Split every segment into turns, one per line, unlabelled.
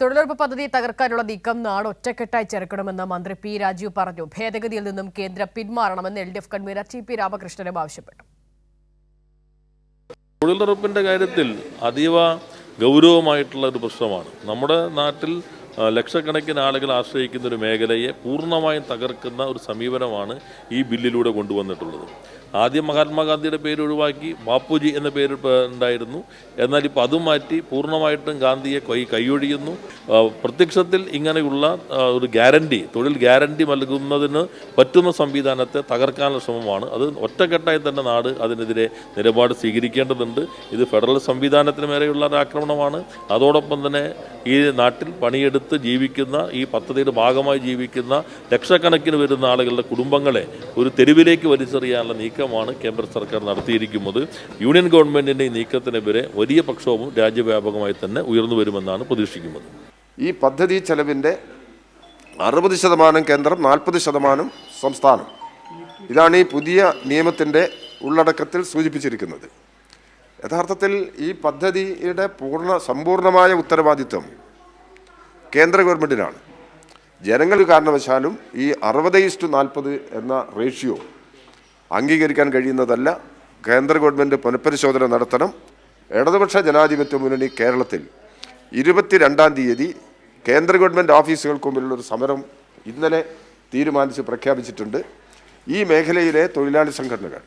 തൊഴിലുറപ്പ് പദ്ധതി തകർക്കാനുള്ള നീക്കം നാട് ഒറ്റക്കെട്ടായി ചെറുക്കണമെന്ന് മന്ത്രി പി രാജീവ് പറഞ്ഞു. ഭേദഗതിയിൽ നിന്നും കേന്ദ്രം പിന്മാറണമെന്ന് L D F convener T P രാമകൃഷ്ണനും ആവശ്യപ്പെട്ടു.
തൊഴിലുറപ്പിന്റെ കാര്യത്തിൽ അതീവ ഗൗരവമായിട്ടുള്ള ഒരു പ്രശ്നമാണ്. നമ്മുടെ നാട്ടിൽ ലക്ഷക്കണക്കിന് ആളുകൾ ആശ്രയിക്കുന്ന ഒരു മേഖലയെ പൂർണമായും തകർക്കുന്ന ഒരു സമീപനമാണ് ഈ ബില്ലിലൂടെ കൊണ്ടുവന്നിട്ടുള്ളത്. ആദ്യം മഹാത്മാഗാന്ധിയുടെ പേര് ഒഴിവാക്കി ബാപ്പുജി എന്ന പേര് ഉണ്ടായിരുന്നു. എന്നാൽ ഇപ്പോൾ അതും മാറ്റി പൂർണമായിട്ടും ഗാന്ധിയെ കൈ കൈയൊഴിയുന്നു. പ്രത്യക്ഷത്തിൽ ഇങ്ങനെയുള്ള ഒരു ഗ്യാരണ്ടി തൊഴിൽ ഗ്യാരണ്ടി നൽകുന്നതിന് പറ്റുന്ന സംവിധാനത്തെ തകർക്കാനുള്ള ശ്രമമാണ്. അത് ഒറ്റക്കെട്ടായി തന്നെ നാട് അതിനെതിരെ നിലപാട് സ്വീകരിക്കേണ്ടതുണ്ട്. ഇത് ഫെഡറൽ സംവിധാനത്തിന് മേലെയുള്ള ഒരു ആക്രമണമാണ്. അതോടൊപ്പം തന്നെ ഈ നാട്ടിൽ പണിയെടുത്ത് ജീവിക്കുന്ന ഈ പദ്ധതിയുടെ ഭാഗമായി ജീവിക്കുന്ന ലക്ഷക്കണക്കിന് വരുന്ന ആളുകളുടെ കുടുംബങ്ങളെ ഒരു തെരുവിലേക്ക് വലിച്ചെറിയാനുള്ള നീക്കമാണ് കേന്ദ്ര സർക്കാർ നടത്തിയിരിക്കുന്നത്. യൂണിയൻ ഗവൺമെന്റിന്റെ ഈ നീക്കത്തിനെതിരെ വലിയ പ്രക്ഷോഭം രാജ്യവ്യാപകമായി തന്നെ ഉയർന്നു വരുമെന്നാണ് പ്രതീക്ഷിക്കുന്നത്.
ഈ പദ്ധതി ചെലവിന്റെ അറുപത് ശതമാനം കേന്ദ്രം നാൽപ്പത് ശതമാനം സംസ്ഥാനം. ഇതാണ് ഈ പുതിയ നിയമത്തിന്റെ ഉള്ളടക്കത്തിൽ സൂചിപ്പിച്ചിരിക്കുന്നത്. യഥാർത്ഥത്തിൽ ഈ പദ്ധതിയുടെ പൂർണ സമ്പൂർണമായ ഉത്തരവാദിത്വം കേന്ദ്ര ഗവൺമെന്റിനാണ് ജനങ്ങൾ കാരണവശാലും ഈ അറുപത് ഇസ്റ്റു നാൽപ്പത് എന്ന റേഷ്യോ അംഗീകരിക്കാൻ കഴിയുന്നതല്ല. കേന്ദ്ര ഗവൺമെന്റ് പുനഃപരിശോധന നടത്തണം. ഇടതുപക്ഷ ജനാധിപത്യ മുന്നണി കേരളത്തിൽ ഇരുപത്തിരണ്ടാം തീയതി കേന്ദ്ര ഗവൺമെന്റ് ഓഫീസുകൾക്ക് മുമ്പിലുള്ളൊരു സമരം ഇന്നലെ തീരുമാനിച്ച് പ്രഖ്യാപിച്ചിട്ടുണ്ട്. ഈ മേഖലയിലെ തൊഴിലാളി സംഘടനകൾ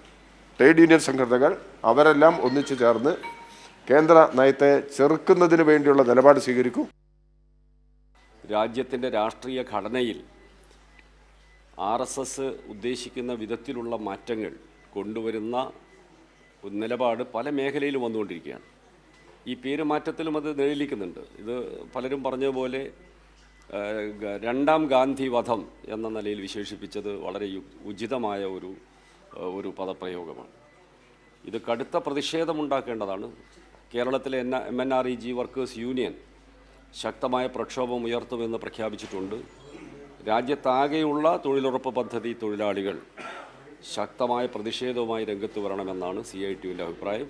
ട്രേഡ് യൂണിയൻ സംഘടനകൾ അവരെല്ലാം ഒന്നിച്ചു ചേർന്ന് കേന്ദ്ര നയത്തെ ചെറുക്കുന്നതിന് വേണ്ടിയുള്ള നിലപാട് സ്വീകരിക്കും.
രാജ്യത്തിന്റെ രാഷ്ട്രീയ ഘടനയിൽ ആർ എസ് എസ് ഉദ്ദേശിക്കുന്ന വിധത്തിലുള്ള മാറ്റങ്ങൾ കൊണ്ടുവരുന്ന നിലപാട് പല മേഖലയിലും വന്നുകൊണ്ടിരിക്കുകയാണ്. ഈ പേരുമാറ്റത്തിലും അത് നിഴലിക്കുന്നുണ്ട്. ഇത് പലരും പറഞ്ഞതുപോലെ രണ്ടാം ഗാന്ധി വധം എന്ന നിലയിൽ വിശേഷിപ്പിച്ചത് വളരെ ഉചിതമായ ഒരു ഒരു പദപ്രയോഗമാണ്. ഇത് കടുത്ത പ്രതിഷേധമുണ്ടാക്കേണ്ടതാണ്. കേരളത്തിലെ N M N R E G workers union ശക്തമായ പ്രക്ഷോഭം ഉയർത്തുമെന്ന് പ്രഖ്യാപിച്ചിട്ടുണ്ട്. രാജ്യത്താകെയുള്ള തൊഴിലുറപ്പ് പദ്ധതി തൊഴിലാളികൾ ശക്തമായ പ്രതിഷേധവുമായി രംഗത്ത് വരണമെന്നാണ് സി ഐ ടിയുവിന്റെ അഭിപ്രായം.